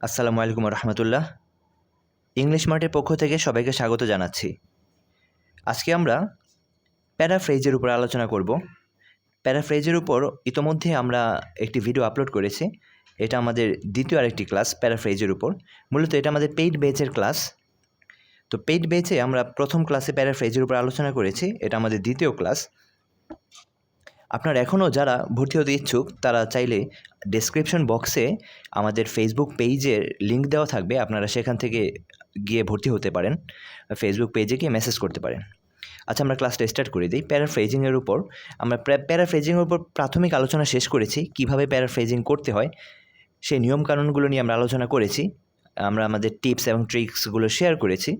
আসসালামু আলাইকুম রহমতুল্লাহ। ইংলিশ মার্টের পক্ষ থেকে সবাইকে স্বাগত জানাচ্ছি। আজকে আমরা প্যারাফ্রেজের উপর আলোচনা করব। প্যারাফ্রেজের উপর ইতোমধ্যে আমরা একটি ভিডিও আপলোড করেছি। এটা আমাদের দ্বিতীয় আরেকটি ক্লাস প্যারাফ্রেজের উপর। মূলত এটা আমাদের পেইড বেচের ক্লাস। তো পেইড বেচে আমরা প্রথম ক্লাসে প্যারাফ্রেজের উপর আলোচনা করেছি। এটা আমাদের দ্বিতীয় ক্লাস। আপনার এখনও যারা ভর্তি হতে ইচ্ছুক, তারা চাইলে ডেসক্রিপশন বক্সে আমাদের ফেসবুক পেজের লিঙ্ক দেওয়া থাকবে। আপনারা সেখান থেকে গিয়ে ভর্তি হতে পারেন। ফেসবুক পেজে গিয়ে মেসেজ করতে পারেন। আচ্ছা আমরা ক্লাসটা স্টার্ট করে দিই। প্যারাফ্রেজিংয়ের উপর। আমরা প্যারাফ্রেজিংয়ের উপর প্রাথমিক আলোচনা শেষ করেছি। কীভাবে প্যারাফ্রেজিং করতে হয়, সেই নিয়মকানুনগুলো নিয়ে আমরা আলোচনা করেছি। আমরা আমাদের টিপস এবং ট্রিক্সগুলো শেয়ার করেছি।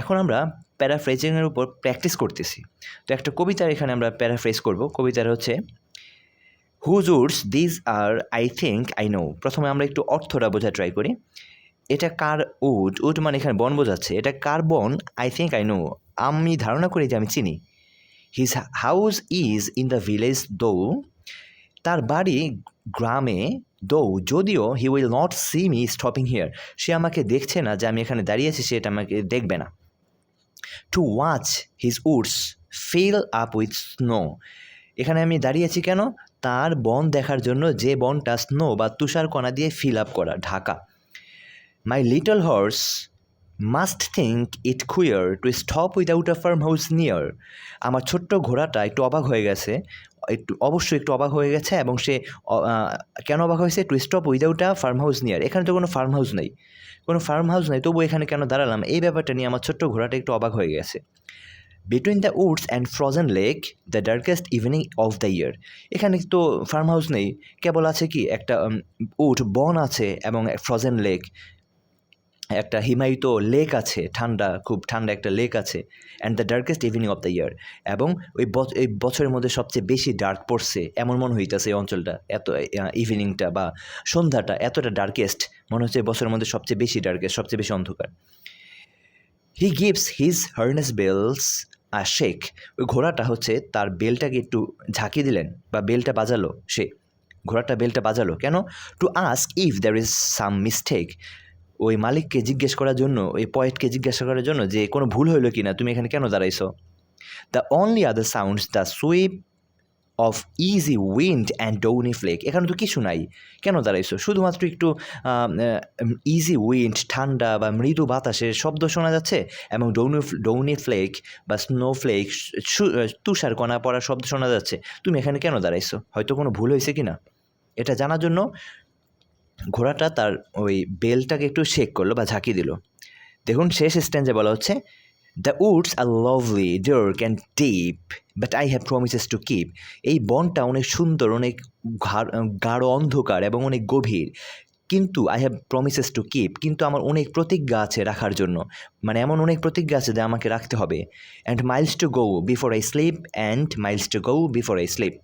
এখন আমরা প্যারাফ্রেজিংয়ের উপর প্র্যাকটিস করতেছি। তো একটা কবিতার এখানে আমরা প্যারাফ্রেজ করব। কবিতার হচ্ছে whose woods these are I think I know প্রথমে আমরা একটু অর্থটা বোঝা ট্রাই করি। এটা কার উড উড মানে এখানে বন বোঝাচ্ছে। এটা কার বন? আই থিঙ্ক আই নো আমি ধারণা করি যে আমি চিনি। His house is in the village though তার বাড়ি গ্রামে দো যদিও he will not see me stopping here সে আমাকে দেখছে না যে আমি এখানে দাঁড়িয়েছি সে এটা আমাকে দেখবে না। To watch his woods fill up with snow এখানে আমি দাঁড়িয়েছি কেন? তার বন দেখার জন্য যে বনটা স্নো বা তুষার কণা দিয়ে ফিল আপ করা, Dhaka. My little horse must think it queer to stop without a farm house near আমার ছোট্ট ঘোড়াটা একটু অবাক হয়ে গেছে। একটু, অবশ্যই একটু অবাক হয়ে গেছে এবং সে কেন অবাক হয়েছে? To stop without a farm house near এখানে তো কোনো ফার্ম হাউস নেই। কোনো ফার্ম হাউস নাই তবু এখানে কেন দাঁড়ালাম? এই ব্যাপারটা নিয়ে আমার ছোট্ট ঘোড়াটা একটু অবাক হয়ে গেছে। Between the woods and frozen lake the darkest evening of the year এখানে তো ফার্ম হাউস নেই, কেবল আছে কি একটা উড বন আছে এবং ফ্রোজেন লেক একটা হিমায়িত লেক আছে, ঠান্ডা, খুব ঠান্ডা একটা লেক আছে and the darkest evening of the year এবং ওই এই বছরের মধ্যে সবচেয়ে বেশি ডার্ক পড়ছে, এমন মনে হইতেছে এই অঞ্চলটা, এত ইভিনিংটা বা সন্ধ্যাটা এতটা ডার্কেস্ট মনে হচ্ছে বছরের মধ্যে সবচেয়ে বেশি ডার্কেস্ট সবচেয়ে বেশি অন্ধকার। He gives his harness bells a shake ওই ঘোড়াটা হচ্ছে তার বেলটাকে একটু ঝাঁকি দিলেন বা বেলটা বাজালো সে। ঘোড়াটা বেলটা বাজালো। কেন? To ask if there is some mistake ওই মালিককে জিজ্ঞেস করার জন্য, ওই পয়েটকে জিজ্ঞাসা করার জন্য যে কোনো ভুল হইল কি না তুমি এখানে কেন দাঁড়াইছো? The only other sounds the sweep of easy wind and downy flake এখানে তো কিছু নাই। কেন দাঁড়াইছো? শুধুমাত্র একটু ইজি উইন্ড ঠান্ডা বা মৃদু বাতাসের শব্দ শোনা যাচ্ছে এবং ডৌনি ডৌনি ফ্লেক বা স্নো ফ্লেক তুষার কণা পড়ার শব্দ শোনা যাচ্ছে। তুমি এখানে কেন দাঁড়াইছো? হয়তো কোনো ভুল হয়েছে কি না এটা জানার জন্য ঘোড়াটা তার ওই বেলটাকে একটু শেক করল বা ঝাঁকি দিল। দেখুন, শেষ স্ট্যান্ডে বলা হচ্ছে the woods are lovely dark and deep but I have promises to keep এই বনটা অনেক সুন্দর, অনেক গাঢ় অন্ধকার এবং অনেক গভীর। কিন্তু I have promises to keep কিন্তু আমার অনেক প্রতিজ্ঞা আছে রাখার জন্য। মানে এমন অনেক প্রতিজ্ঞা আছে যা আমাকে রাখতে হবে। And miles to go before I sleep and miles to go before I sleep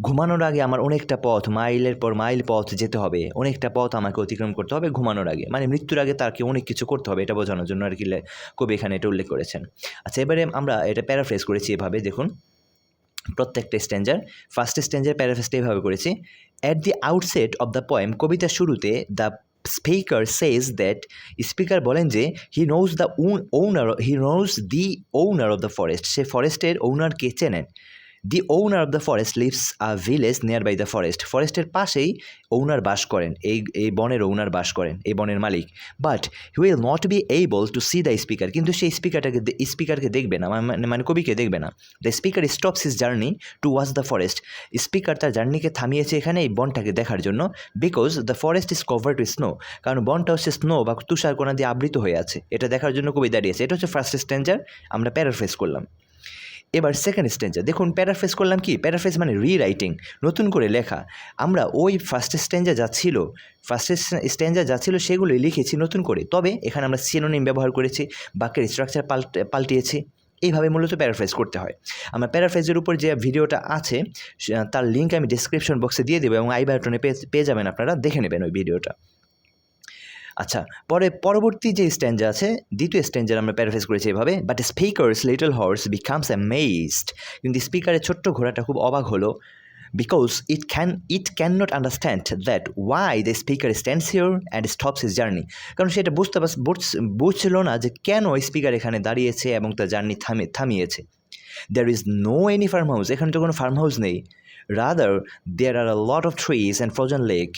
ঘুমানোর আগে আমার অনেকটা পথ, মাইলের পর মাইল পথ যেতে হবে। অনেকটা পথ আমাকে অতিক্রম করতে হবে ঘুমানোর আগে। মানে মৃত্যুর আগে তাকে অনেক কিছু করতে হবে, এটা বোঝানোর জন্য আর কি কবি এখানে এটা উল্লেখ করেছেন। আচ্ছা এবারে আমরা এটা প্যারাফ্রেজ করেছি এভাবে, দেখুন। প্রত্যেকটা স্ট্যান্ডার ফার্স্ট স্ট্যান্ডার প্যারাফ্রেজটা এভাবে করেছি। At the outset of the poem কবিতার শুরুতে the speaker says that speaker বলেন যে he knows the owner he knows the owner of the forest সে ফরেস্টের ওনারকে চেনেন। The owner of the forest lives a village near by the forest ফরেস্টের পাশেই ওনার বাস করেন। এই এই বনের ওনার বাস করেন, এই বনের মালিক। But he will not be able to see the speaker কিন্তু সেই স্পিকারটাকে স্পিকারকে দেখবে না মানে মানে কবিকে দেখবে না। The speaker stops his journey to watch the forest speaker তার জার্নিকে থামিয়েছে এখানে এই বনটাকে দেখার জন্য because the forest is covered with snow কারণ বনটা হচ্ছে স্নো বা তুষার কোনা দিয়ে আবৃত হয়ে আছে। এটা দেখার জন্য কবি দাঁড়িয়েছে এটা হচ্ছে ফার্স্ট স্ট্যান্ডার আমরা প্যারাফ্রেস করলাম। এবার সেকেন্ড স্ট্যান্ডার দেখুন প্যারাফ্রেস করলাম কি? প্যারাফ্রেস মানে রিরাইটিং নতুন করে লেখা। আমরা ওই ফার্স্ট স্ট্যান্ডার যা ছিল ফার্স্ট স্ট্যান্ডার যা ছিল সেগুলোই লিখেছি নতুন করে। তবে এখানে আমরা সিনোনিম ব্যবহার করেছি, বাক্যের স্ট্রাকচার পাল্টে, পাল্টিয়েছি। এইভাবে মূলত প্যারাফ্রেজ করতে হয়। আমার প্যারাফ্রেজের উপর যে ভিডিওটা আছে তার লিঙ্ক আমি ডিসক্রিপশন বক্সে দিয়ে দেবো এবং আই বাটনে পেয়ে যাবেন আপনারা। দেখে নেবেন ওই ভিডিওটা। আচ্ছা পরে পরবর্তী যে স্ট্যান্ডার আছে, দ্বিতীয় স্ট্যান্ডার আমরা প্যারাফ্রেজ করেছি এভাবে but speaker's little horse becomes amazed কিন্তু স্পিকারের ছোট্ট ঘোড়াটা খুব অবাক হলো because it can it can not understand that why the speaker stands here and stops his journey কারণ সেটা বুঝতে বুঝছিল না যে কেন স্পিকার এখানে দাঁড়িয়েছে এবং তার জার্নি থামে, থামিয়েছে। There is no any farm house এখানে তো কোনো ফার্ম হাউস নেই। Rather there are a lot of trees and frozen lake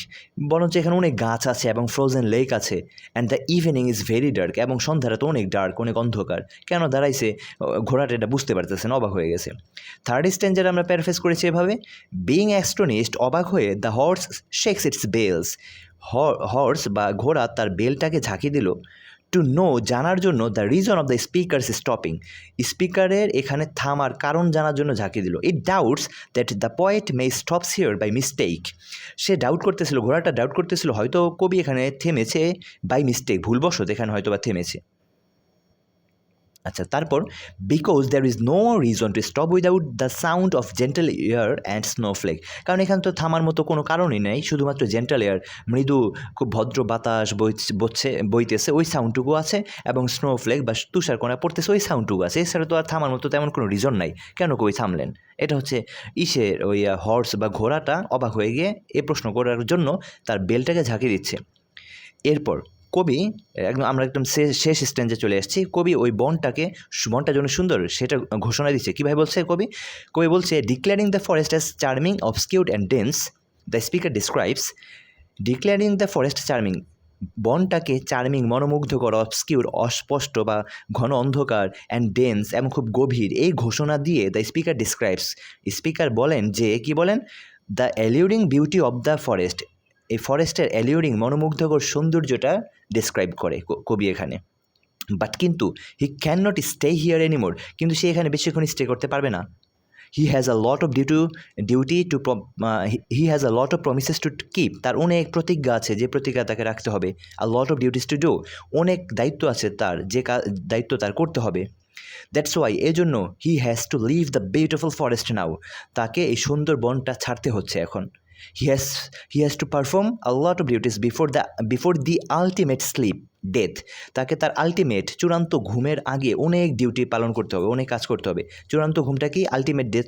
বরঞ্চ এখানে অনেক গাছ আছে এবং ফ্রোজেন লেক আছে। And the evening is very dark এবং সন্ধ্যাটা তো অনেক ডার্ক অনেক অন্ধকার। কেন দাঁড়াইছে? ঘোড়াটা এটা বুঝতে পারতেছেন, অবাক হয়ে গেছে। থার্ড স্ট্যান্ডার আমরা প্যারফেস করেছি এভাবে বিং অ্যাস্ট্রোনিস্ট অবাক হয়ে the horse shakes its bells horse বা ঘোড়া তার বেলটাকে ঝাঁকি দিল। টু নো জানার জন্য the reason of the speaker's stopping স্পিকারের এখানে থামার কারণ জানার জন্য ঝাঁকি দিল। It doubts that the poet may stops here by mistake say doubt করতেছিল, ঘোড়াটা ডাউট করতেছিল, হয়তো কবি এখানে থেমেছে বাই মিস্টেক ভুলবশত এখানে হয়তো বা থেমেছে। আচ্ছা তারপর because there is no reason to stop without the sound of gentle air and snowflake কারণ এখানে তো থামার মতো কোনো কারণই নেই, শুধুমাত্র জেন্টাল এয়ার মৃদু, খুব ভদ্র বাতাস বচ্ছে, বইতেছে, ওই সাউন্ডটুকু আছে, এবং স্নোফ্লেক বা তুষারকণা পড়তেছে, ওই সাউন্ডটুকু আছে, এছাড়া তো আর থামার মতো তেমন কোনো রিজন নাই, কেন কই থামলেন? এটা হচ্ছে ইসের ওই হর্স বা ঘোড়াটা অবাক হয়ে গিয়ে এ প্রশ্ন করার জন্য তার বেলটাকে ঝাঁকি দিচ্ছে। এরপর কবি, একদম আমরা একদম শেষ শেষ স্ট্যান্ডে চলে আসছি কবি ওই বনটাকে বনটা যেন সুন্দর, সেটা ঘোষণা দিচ্ছে কীভাবে বলছে কবি? কবি বলছে declaring the forest as charming obscured and dense the speaker describes declaring the forest charming বনটাকে charming মনোমুগ্ধকর অবস্কিউর অস্পষ্ট বা ঘন অন্ধকার অ্যান্ড ডেন্স এবং খুব গভীর, এই ঘোষণা দিয়ে দ্য স্পিকার ডিসক্রাইবস স্পিকার বলেন যে, কি বলেন? The alluring beauty of the forest এই ফরেস্টের অ্যালিউরিং মনোমুগ্ধকর সৌন্দর্যটা ডিসক্রাইব করে কবি এখানে। বাট কিন্তু he can not stay here anymore কিন্তু সে এখানে বেশিক্ষণ স্টে করতে পারবে না। He has a lot of duty duty to he has a lot of promises to keep তার অনেক প্রতিজ্ঞা আছে যে প্রতিজ্ঞা তাকে রাখতে হবে। A lot of duties to do অনেক দায়িত্ব আছে তার, যে দায়িত্ব তার করতে হবে। দ্যাটস ওয়াই এই জন্য he has to leave the beautiful forest now তাকে এই সুন্দর বনটা ছাড়তে হচ্ছে এখন। He has he has to perform a lot of duties before the before the ultimate sleep death তাকে তার আলটিমেট চূড়ান্ত ঘুমের আগে অনেক ডিউটি পালন করতে হবে, অনেক কাজ করতে হবে। চূড়ান্ত ঘুমটা কি? আলটিমেট ডেথ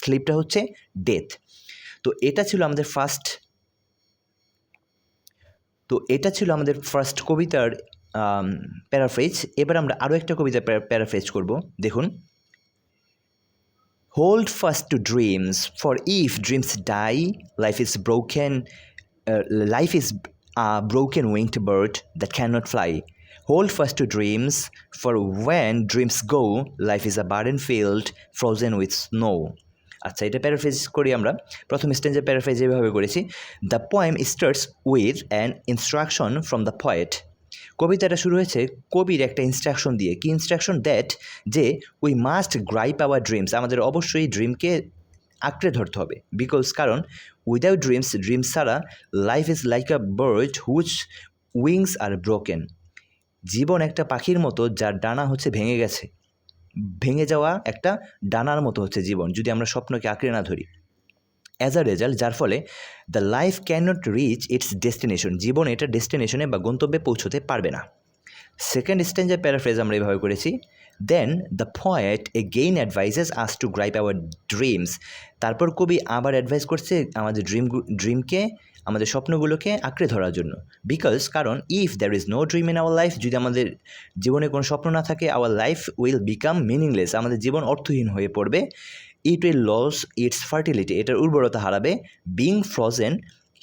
স্লিপটা হচ্ছে ডেথ তো এটা ছিল আমাদের ফার্স্ট তো এটা ছিল আমাদের ফার্স্ট কবিতার প্যারাফ্রেজ এবার আমরা আরও একটা কবিতা প্যারাফ্রেজ করব। দেখুন। Hold fast to dreams for if dreams die life is broken life is a broken winged bird that can not fly hold fast to dreams for when dreams go life is a burden field frozen with snow আচ্ছা এটা paraphrase করি আমরা। প্রথম স্টেঞ্জে paraphrase এভাবে করেছি। The poem starts with an instruction from the poet কবিতাটা শুরু হয়েছে কবির একটা ইনস্ট্রাকশন দিয়ে। কি ইনস্ট্রাকশন দ্যাট যে we must gripe our dreams আমাদের অবশ্যই ড্রিমকে আঁকড়ে ধরতে হবে। বিকজ কারণ উইদাউট ড্রিমস ড্রিমস ছাড়া life is like a bird which wings are broken জীবন একটা পাখির মতো যার ডানা হচ্ছে ভেঙে গেছে। ভেঙে যাওয়া একটা ডানার মতো হচ্ছে জীবন। যদি আমরা স্বপ্নকে আঁকড়ে না ধরি। অ্যাজ আ রেজাল্ট যার ফলে the life can not reach its destination জীবন এটা ডেস্টিনেশনে বা গন্তব্যে পৌঁছতে পারবে না। সেকেন্ড স্টেঞ্জের প্যারাফ্রেজ আমরা এভাবে করেছি। Then the poet again advises us to gripe our dreams তারপর কবি আবার অ্যাডভাইস করছে আমাদের ড্রিম ড্রিমকে আমাদের স্বপ্নগুলোকে আঁকড়ে ধরার জন্য। বিকজ কারণ if there is no dream in our life যদি আমাদের জীবনে কোনো স্বপ্ন না থাকে our life will become meaningless আমাদের জীবন অর্থহীন হয়ে পড়বে। It will lose its fertility এটার উর্বরতা হারাবে। বিং ফ্রোজেন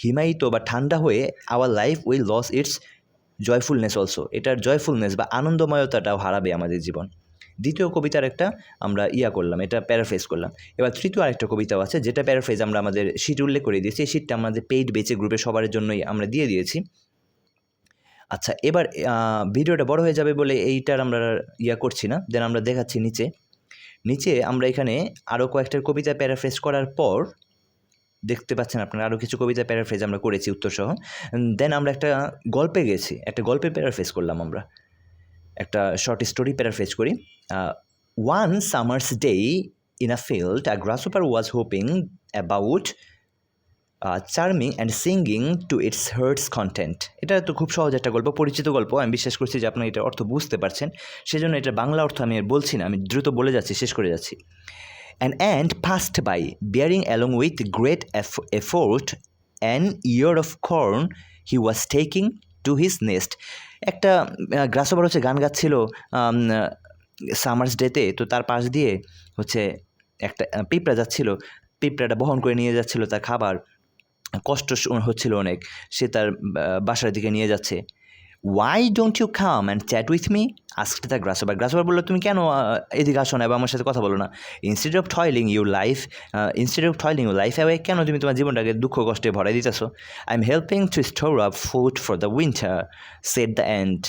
হিমায়িত বা ঠান্ডা হয়ে our life will lose its joyfulness also এটার জয়ফুলনেস বা আনন্দময়তাটাও হারাবে আমাদের জীবন। দ্বিতীয় কবিতার একটা আমরা ইয়া করলাম, এটা প্যারাফ্রেজ করলাম। এবার তৃতীয় আরেকটা কবিতাও আছে, যেটা প্যারাফ্রেজ আমরা আমাদের শিট উল্লেখ করে দিয়েছি। এই শিটটা আমাদের পেইড বেচে গ্রুপে সবার জন্যই আমরা দিয়ে দিয়েছি। আচ্ছা এবার ভিডিওটা বড় হয়ে যাবে বলে এইটার আমরা ইয়া করছি না। দেন আমরা দেখাচ্ছি নিচে। নিচে আমরা এখানে আরও কয়েকটার কবিতা প্যারাফ্রেজ করার পর দেখতে পাচ্ছেন আপনারা আরও কিছু কবিতা প্যারাফ্রেজ আমরা করেছি, উত্তরসহ। দেন আমরা একটা গল্পে গেছি, একটা গল্পে প্যারাফ্রেজ করলাম আমরা। একটা শর্ট স্টোরি প্যারাফ্রেজ করি। One summer's day in a field a grasshopper was hopping about charming and singing to its heart's content এটা তো খুব সহজ একটা গল্প, পরিচিত গল্প। আমি বিশ্বাস করছি যে আপনারা এটা অর্থ বুঝতে পারছেন। সেজন্য এটা বাংলা অর্থ আমি বলছি না, আমি দ্রুত বলে যাচ্ছি, শেষ করে যাচ্ছি। An ant passed by bearing along with great effort an ear of corn he was taking to his nest. একটা গ্রাসওভার হচ্ছে গান গাচ্ছিল সামার্স ডেতে তো। তার পাশ দিয়ে হচ্ছে একটা পিঁপড়া যাচ্ছিল। পিঁপড়াটা বহন করে নিয়ে যাচ্ছিল তার খাবার। কষ্ট হচ্ছিল অনেক। সে তার বাসার দিকে নিয়ে যাচ্ছে। Why don't you come and chat with me asked the grasshopper grasshopper বলল, তুমি কেন এদিকে আসো না আমার সাথে কথা বলো না? Instead of toiling you life instead of toiling you life away কেন তুমি তোমার জীবনটাকে দুঃখ, কষ্টে ভরাই দিতেছো? I am helping to store up food for the winter said the ant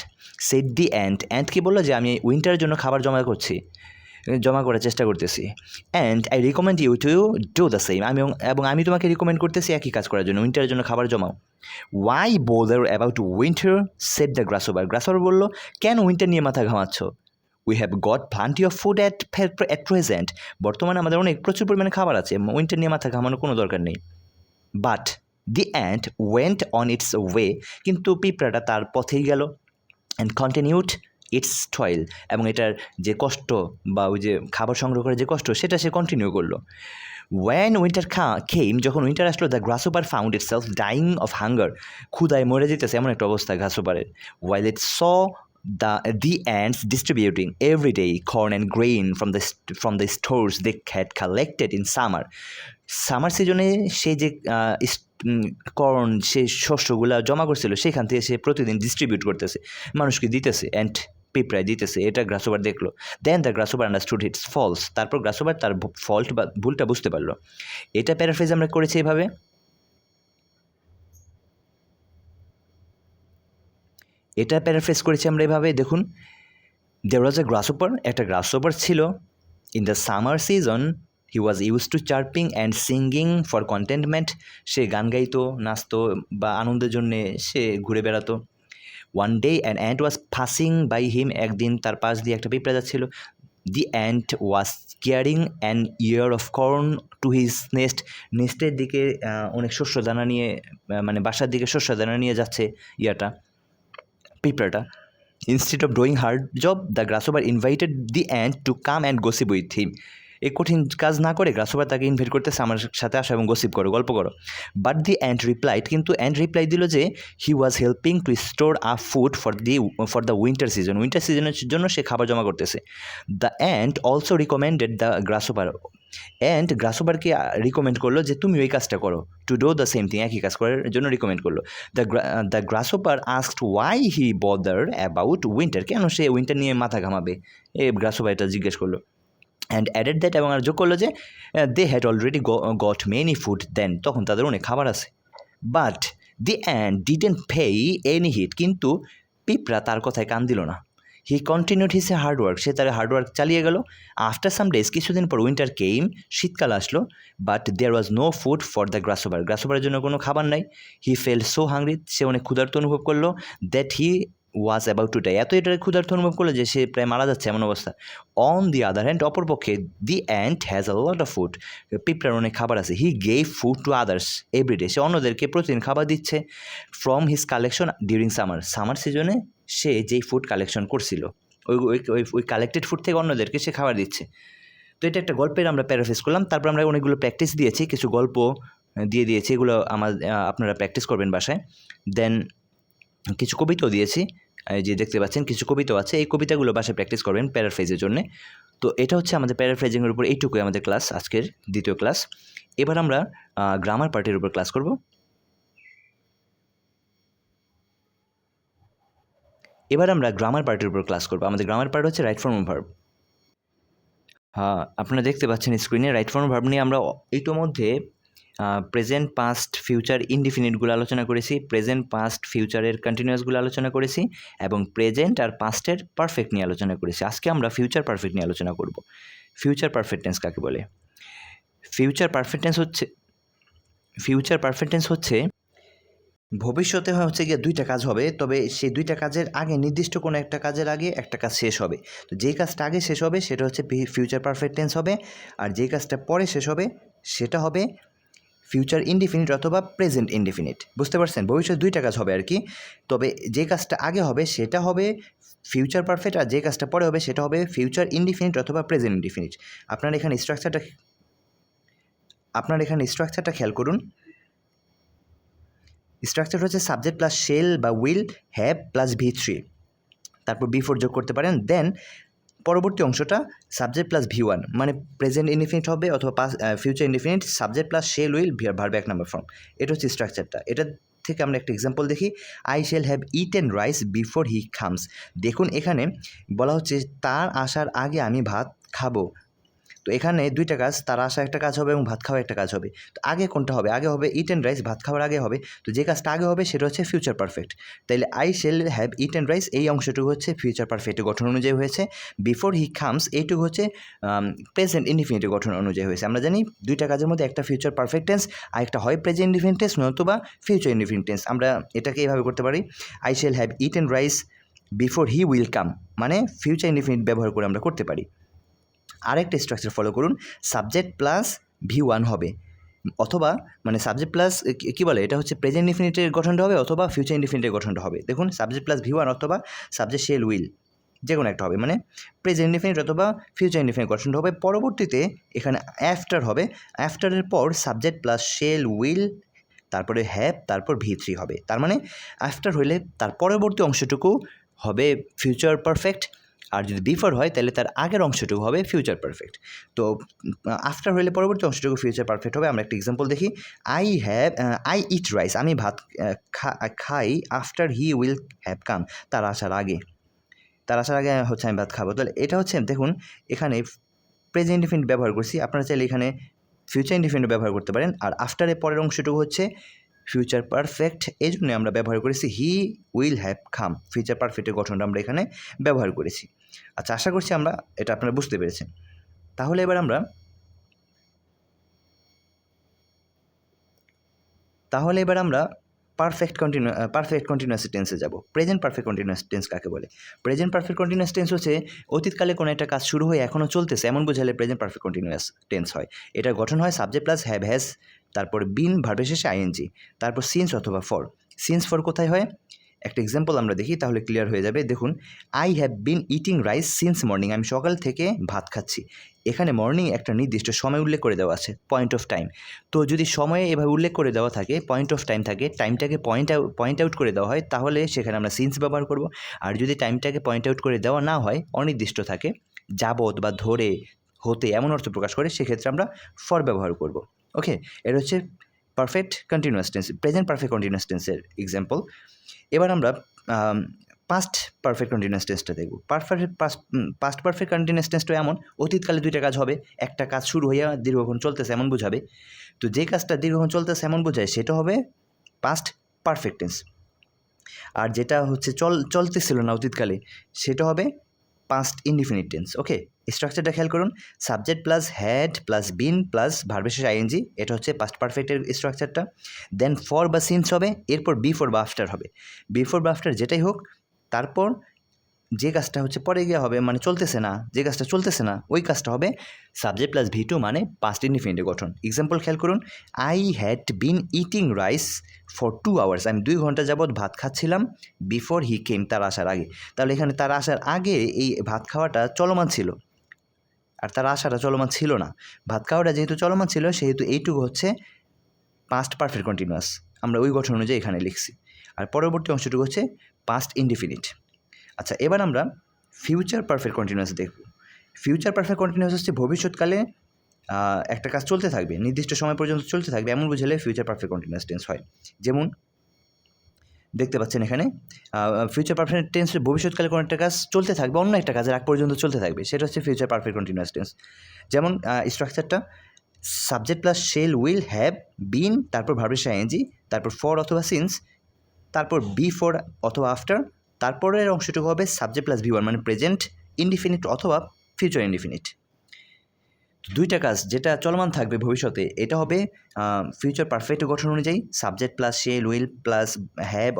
said the ant ant কি বলল যে, আমি উইন্টারের জন্য খাবার জমা করছি। জমা করার চেষ্টা করতেছি। And I recommend you to do the same আমি এবং আমি তোমাকে রিকমেন্ড করতেছি একই কাজ করার জন্য উইন্টারের জন্য খাবার জমাও। Why bother about winter said the grasshopper grasshopper বলল, কেন উইন্টার নিয়ে মাথা ঘামাচ্ছ? We have got plenty of food at at present বর্তমানে আমাদের অনেক প্রচুর পরিমাণে খাবার আছে। উইন্টার নিয়ে মাথা ঘামানোর কোনো দরকার নেই। But the ant went on its way কিন্তু পিঁপড়াটা তার পথেই গেল। অ্যান্ড কন্টিনিউড ইটস টয়েল এবং এটার যে কষ্ট বা ওই যে খাবার সংগ্রহ করার যে কষ্ট, সেটা সে কন্টিনিউ করল। ওয়ান উইন্টার খা খেইম যখন উইন্টার আসলো the grasshopper found itself dying of hunger ক্ষুদায় মরে যেতেছে, এমন একটা অবস্থা গ্রাসোপারের while it saw the the ants distributing every day corn and grain from the from the stores they they collected in summer summer সিজনে সে যে corn সে শস্যগুলা জমা করছিল, সেখান থেকে সে প্রতিদিন ডিস্ট্রিবিউট করতেছে। মানুষকে দিতেছে। অ্যান্ড পিঁপড়ায় দিতেছে, এটা গ্রাসোবার দেখল। Then the grasshopper understood its faults তারপর গ্রাসোবার তার ফল্ট বা ভুলটা বুঝতে পারল। এটা প্যারাফ্রেজ আমরা করেছি এভাবে। এটা প্যারাফ্রেজ করেছি আমরা এভাবে, দেখুন। দেওয়ার ওয়াজ এ গ্রাসোপার একটা গ্রাসোপার ছিল। In the summer season he was use to chirping and singing for contentment সে গান গাইতো, নাচতো বা আনন্দের জন্যে সে ঘুরে বেড়াতো। One day and ant was passing by him একদিন তার পাশ দিয়ে একটা পিঁপড়া যাচ্ছিল। The ant was carrying an ear of corn to his nest নেস্টের দিকে অনেক শস্য দানা নিয়ে মানে বাসার দিকে শস্য দানা নিয়ে যাচ্ছে ইয়াটা, পিঁপড়াটা। Instead of doing hard job the grasshopper invited the ant to come and gossip with him এই কঠিন কাজ না করে গ্রাসোভার তাকে ইনভাইট করতেছে আমার সাথে আসো এবং গসিপ করো, গল্প করো। বাট দি অ্যান্ড রিপ্লাইড কিন্তু অ্যান্ড রিপ্লাই দিল যে he was helping to store a food for the for the winter season winter সিজনের জন্য সে খাবার জমা করতেছে। The ant also recommended the grasshopper ant গ্রাসোভারকে recommend করল যে, তুমি ওই কাজটা করো। To do the same thing একই কাজ করার জন্য রিকমেন্ড করল। The the grasshopper asked why he bother about winter কেন সে উইন্টার নিয়ে মাথা ঘামাবে? এ গ্রাসোপার এটা জিজ্ঞেস করল। অ্যান্ড অ্যাডেড দ্যাট এবং আর যোগ করল যে they had already got many food then তখন তাদের অনেক খাবার আছে। But the ant didn't pay any heed কিন্তু পিঁপড়া তার কথায় কান দিল না। হি কন্টিনিউড হিসে হার্ডওয়ার্ক সে তার হার্ডওয়ার্ক চালিয়ে গেল। আফটার সাম ডেজ কিছুদিন পর উইন্টার কেইম শীতকাল আসলো but there was no food for the grasshopper গ্রাসোভারের জন্য কোনো খাবার নাই। হি ফেল সো হাংরি সে অনেক ক্ষুধার্ত অনুভব করল that he was about to die এত এটা ক্ষুধার্থ অনুভব করল যে সে প্রায় মারা যাচ্ছে এমন অবস্থা। অন দি আদার হ্যান্ড অপরপক্ষে the ant has a lot of food পিঁপড়ার অনেক খাবার আছে। He gave food to others everyday সে অন্যদেরকে প্রতিদিন খাবার দিচ্ছে from his collection during summer summer সিজনে সে যেই ফুড কালেকশন করছিল, ওই ওই, ওই- কালেক্টেড ফুড থেকে অন্যদেরকে সে খাবার দিচ্ছে। তো এটা একটা গল্পের আমরা প্যারাফেস করলাম। তারপর আমরা অনেকগুলো প্র্যাকটিস দিয়েছি, কিছু গল্প দিয়ে দিয়েছি। এগুলো আমার আপনারা প্র্যাকটিস করবেন বাসায়। দেন কিছু কবিতাও দিয়েছি যে দেখতে পাচ্ছেন কিছু কবিতাও আছে, এই কবিতাগুলো বাসায় প্র্যাকটিস করবেন প্যারাফ্রেজের জন্য। তো এটা হচ্ছে আমাদের প্যারাফ্রেজিংয়ের উপর এইটুকুই আমাদের ক্লাস আজকের দ্বিতীয় ক্লাস এবার আমরা গ্রামার পার্টির উপর ক্লাস করব। এবার আমরা গ্রামার পার্টির উপর ক্লাস করব। আমাদের গ্রামার পার্ট হচ্ছে রাইট ফর্ম ভার্ব হ্যাঁ আপনারা দেখতে পাচ্ছেন স্ক্রিনে রাইট ফর্ম ভার্ব নিয়ে আমরা ইতোমধ্যে প্রেজেন্ট পাস্ট ফিউচার ইনডিফিনিটগুলো আলোচনা করেছি। প্রেজেন্ট পাস্ট ফিউচারের কন্টিনিউয়াসগুলো আলোচনা করেছি এবং প্রেজেন্ট আর পাস্টের পারফেক্ট নিয়ে আলোচনা করেছি। আজকে আমরা ফিউচার পারফেক্ট নিয়ে আলোচনা করব। ফিউচার পারফেক্টেন্স কাকে বলে? ফিউচার পারফেক্টেন্স হচ্ছে ফিউচার পারফেক্টেন্স হচ্ছে, ভবিষ্যতে হচ্ছে গিয়ে দুইটা কাজ হবে, তবে সেই দুইটা কাজের আগে নির্দিষ্ট কোনো একটা কাজের আগে একটা কাজ শেষ হবে। তো যেই কাজটা আগে শেষ হবে সেটা হচ্ছে ফিউচার পারফেক্ট টেন্স হবে, আর যেই কাজটা পরে শেষ হবে সেটা হবে ফিউচার ইনডিফিনিট অথবা প্রেজেন্ট ইনডিফিনিট বুঝতে পারছেন? ভবিষ্যৎ দুইটা কাজ হবে আর কি। তবে যে কাজটা আগে হবে সেটা হবে ফিউচার পারফেক্ট আর যে কাজটা পরে হবে সেটা হবে ফিউচার ইনডিফিনিট অথবা প্রেজেন্ট ইনডিফিনিট আপনার এখানে স্ট্রাকচারটা আপনার এখানে স্ট্রাকচারটা খেয়াল করুন। স্ট্রাকচার হচ্ছে সাবজেক্ট প্লাস শেল বা will have plus V three তারপর বি ফোর যোগ করতে পারেন। দেন পরবর্তী অংশটা সাবজেক্ট প্লাস ভি ওয়ান মানে প্রেজেন্ট ইনডিফিনিট হবে অথবা pass future indefinite subject plus shall will verb এক নাম্বার ফর্ম এটা হচ্ছে স্ট্রাকচারটা এটা থেকে আমরা একটা এক্সাম্পল দেখি। I shall have eat and rice before he comes দেখুন এখানে বলা হচ্ছে তার আসার আগে আমি ভাত খাব। তো এখানে দুইটা কাজ, তার আসা একটা কাজ হবে এবং ভাত খাওয়া একটা কাজ হবে। তো আগে কোনটা হবে? আগে হবে ইট অ্যান্ড রাইস ভাত খাওয়ার আগে হবে। তো যে কাজটা আগে হবে সেটা হচ্ছে ফিউচার পারফেক্ট তাইলে I shall have eat and rice এই অংশটুকু হচ্ছে ফিউচার পারফেক্টের গঠন অনুযায়ী হয়েছে। বিফোর হি খামস এইটুকু হচ্ছে প্রেজেন্ট ইনডিফিনিটের গঠন অনুযায়ী হয়েছে। আমরা জানি দুইটা কাজের মধ্যে একটা ফিউচার পারফেক্ট টেন্স আর একটা হয় প্রেজেন্ট ইনডিফিনিট টেন্স নতুবা ফিউচার ইনডিফিনিট টেন্স আমরা এটাকে এইভাবে করতে পারি। I shall have eat and rice before he will come মানে ফিউচার ইনডিফিনিট ব্যবহার করে আমরা করতে পারি। আরেকটা স্ট্রাকচার ফলো করুন সাবজেক্ট প্লাস ভি ওয়ান হবে। অথবা মানে সাবজেক্ট প্লাস কী বলে? এটা হচ্ছে প্রেজেন্ট ইনফিনিটের গঠনটা হবে অথবা ফিউচার ইনফিনিটের গঠনটা হবে। দেখুন সাবজেক্ট প্লাস ভি ওয়ান অথবা সাবজেক্ট শেল উইল যে কোনো একটা হবে। মানে প্রেজেন্ট ইনফিনিট অথবা ফিউচার ইনফিনিট গঠনটা হবে। পরবর্তীতে এখানে অ্যাফটার হবে। অ্যাফটারের পর সাবজেক্ট প্লাস শেল উইল তারপরে হ্যাপ তারপর ভি থ্রি হবে। তার মানে আফটার হইলে তার পরবর্তী অংশটুকু হবে ফিউচার পারফেক্ট আর যদি বিফোর হয়, তাহলে তার আগের অংশটুকু হবে ফিউচার পারফেক্ট তো আফটার হলে পরবর্তী অংশটুকু ফিউচার পারফেক্ট হবে, আমরা একটা এক্সাম্পল দেখি। I have I eat rice আমি ভাত খা- খাই after he will have come তার আসার আগে। তার আসার আগে হচ্ছে আমি ভাত খাব। তাহলে এটা হচ্ছে, দেখুন, এখানে প্রেজেন্ট ইনডিফিনিট ব্যবহার করছি। আপনারা চাইলে এখানে ফিউচার ইনডিফিনিট ব্যবহার করতে পারেন। আর আফটারের পরের অংশটুকু হচ্ছে ফিউচার পারফেক্ট এই জন্য আমরা ব্যবহার করেছি he will have come future পারফেক্টের গঠনটা আমরা এখানে ব্যবহার করেছি। আচ্ছা আশা করছি আমরা এটা আপনারা বুঝতে পেরেছেন। তাহলে এবার আমরা তাহলে এবার আমরা পারফেক্ট কন্টিনিউ পারফেক্ট কন্টিনিউয়াস টেন্সে যাব। প্রেজেন্ট পারফেক্ট কন্টিনিউয়াস টেন্স কাকে বলে? প্রেজেন্ট পারফেক্ট কন্টিনিউয়াস টেন্স হচ্ছে অতীতকালে কোনো একটা কাজ শুরু হয়ে এখনও চলতেছে, এমন বোঝালে প্রেজেন্ট পারফেক্ট কন্টিনিউয়াস টেন্স হয়। এটা গঠন হয় সাবজেক্ট প্লাস হ্যাভ হ্যাজ তারপর বিন ভার্বের শেষে আইএনজি তারপর সিন্স অথবা ফর সিন্স ফর কোথায় হয়? একটা এক্সাম্পল আমরা দেখি, তাহলে ক্লিয়ার হয়ে যাবে। দেখুন I have been eating rice since morning আমি সকাল থেকে ভাত খাচ্ছি। এখানে মর্নিং একটা নির্দিষ্ট সময় উল্লেখ করে দেওয়া আছে পয়েন্ট অফ টাইম তো যদি সময়ে এভাবে উল্লেখ করে দেওয়া থাকে পয়েন্ট অফ টাইম থাকে টাইমটাকে পয়েন্ট আউট পয়েন্ট আউট করে দেওয়া হয়, তাহলে সেখানে আমরা সিন্স ব্যবহার করব। আর যদি টাইমটাকে পয়েন্ট আউট করে দেওয়া না হয়, অনির্দিষ্ট থাকে যাবত বা ধরে, হতে এমন অর্থ প্রকাশ করে, সেক্ষেত্রে আমরা ফর ব্যবহার করব। ওকে এটা হচ্ছে perfect continuous tense present perfect continuous টেন্সের এক্সাম্পল এবার আমরা পাস্ট পারফেক্ট কন্টিনিউয়াস টেন্সটা দেখব। পারফেক্ট পাস্ট পারফেক্ট কন্টিনিউয়াস টেন্সটা এমন, অতীতকালে দুইটা কাজ হবে, একটা কাজ শুরু হইয়া দীর্ঘক্ষণ চলতেছে এমন বোঝাবে। তো যে কাজটা দীর্ঘক্ষণ চলতেছে এমন বোঝায়, সেটা হবে পাস্ট পারফেক্ট টেন্স আর যেটা হচ্ছে চল, চলতেছিল না অতীতকালে, সেটা হবে পাস্ট ইনডিফিনিট টেন্স ওকে স্ট্রাকচারটা খেয়াল করুন subject plus had plus been plus ভার্বেশেষ ING এটা হচ্ছে পাস্ট পারফেক্টের স্ট্রাকচারটা দেন ফর বা সিন্স হবে, এরপর বিফোর বা আফটার হবে। বিফোর বা আফটার যেটাই হোক, তারপর যে কাজটা হচ্ছে পরে গিয়ে হবে মানে চলতেছে না, যে কাজটা চলতেছে না, ওই কাজটা হবে সাবজেক্ট প্লাস ভি টু মানে পাস্ট ইনডিফিনিটের গঠন। এক্সাম্পল খেয়াল করুন I had been eating rice for two hours আমি দুই ঘণ্টা যাবৎ ভাত খাচ্ছিলাম বিফোর হি কেম তার আসার আগে। তাহলে এখানে তার আসার আগে এই ভাত খাওয়াটা চলমান ছিল। আর তার আশাটা চলমান ছিল না। ভাত খাওয়াটা যেহেতু চলমান ছিল, সেহেতু এইটুকু হচ্ছে পাস্ট পারফেক্ট কন্টিনিউয়াস আমরা ওই গঠন অনুযায়ী এখানে লিখছি। আর পরবর্তী অংশটুকু হচ্ছে পাস্ট ইনডিফিনিট আচ্ছা এবার আমরা ফিউচার পারফেক্ট কন্টিনিউয়াস দেখব। ফিউচার পারফেক্ট কন্টিনিউয়াস হচ্ছে ভবিষ্যৎকালে একটা কাজ চলতে থাকবে, নির্দিষ্ট সময় পর্যন্ত চলতে থাকবে, এমন বুঝলে ফিউচার পারফেক্ট কন্টিনিউয়াস টেন্স হয়। যেমন, দেখতে পাচ্ছেন এখানে ফিউচার পারফেক্ট টেন্স ভবিষ্যৎকালে কোনো একটা কাজ চলতে থাকবে, অন্য একটা কাজের আগ পর্যন্ত চলতে থাকবে, সেটা হচ্ছে ফিউচার পারফেক্ট কন্টিনিউয়াস টেন্স যেমন স্ট্রাকচারটা subject plus shall will have been তারপর ভার্বের আইএনজি তারপর ফর অথবা সিন্স তারপর বি ফর অথবা আফটার তারপরের অংশটুকু হবে সাবজেক্ট প্লাস ভি ওয়ান মানে প্রেজেন্ট ইনডিফিনিট অথবা ফিউচার ইনডিফিনিট দুইটা কাজ যেটা চলমান থাকবে ভবিষ্যতে, এটা হবে ফিউচার পারফেক্ট গঠন অনুযায়ী subject plus shall will plus have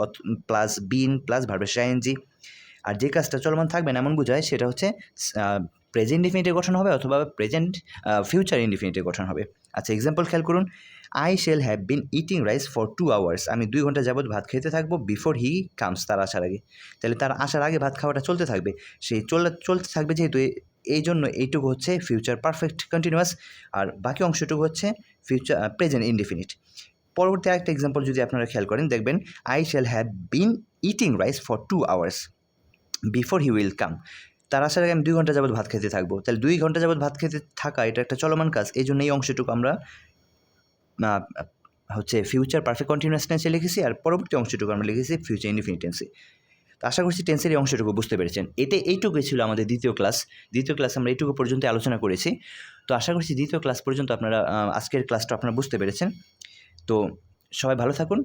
plus been plus ভার্বের আইএনজি আর যে কাজটা চলমান থাকবে না এমন বোঝায়, সেটা হচ্ছে প্রেজেন্ট ইনডিফিনিটের গঠন হবে অথবা প্রেজেন্ট ফিউচার ইনডিফিনিটের গঠন হবে। আচ্ছা এক্সাম্পল খেয়াল করুন I shall have been eating rice for two hours আমি দুই ঘণ্টা যাবৎ ভাত খেতে থাকব বিফোর হি কামস তার আসার আগে। তাহলে তার আসার আগে ভাত খাওয়াটা চলতে থাকবে। সেই চলে চলতে থাকবে যেহেতু এই জন্য এইটুকু হচ্ছে ফিউচার পারফেক্ট কন্টিনিউয়াস আর বাকি অংশটুকু হচ্ছে ফিউচার প্রেজেন্ট ইনডিফিনিট পরবর্তী আরেকটা এক্সাম্পল যদি আপনারা খেয়াল করেন, দেখবেন I shall have been eating rice for two hours before he will come তার আসার আগে আমি দুই ঘণ্টা যাবত ভাত খেতে থাকব। তাহলে দুই ঘণ্টা যাবত ভাত খেতে থাকা এটা একটা চলমান কাজ। এই জন্য এই অংশটুকু আমরা হচ্ছে ফিউচার পারফেক্ট কন্টিনিউয়াস টেন্সে লিখেছি আর পরবর্তী অংশটুকু আমরা লিখেছি ফিউচার ইনডিফিনিট টেন্সে তো আশা করছি টেন্সের এই অংশটুকু বুঝতে পেরেছেন। এতে এইটুকুই ছিল আমাদের দ্বিতীয় ক্লাস দ্বিতীয় ক্লাস আমরা এইটুকু পর্যন্ত আলোচনা করেছি। তো আশা করছি দ্বিতীয় ক্লাস পর্যন্ত আপনারা আজকের ক্লাসটা আপনারা বুঝতে পেরেছেন। তো সবাই ভালো থাকুন।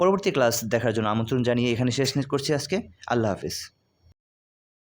পরবর্তী ক্লাস দেখার জন্য আমন্ত্রণ জানিয়ে এখানে শেষ করছি আজকে। আল্লাহ হাফিজ।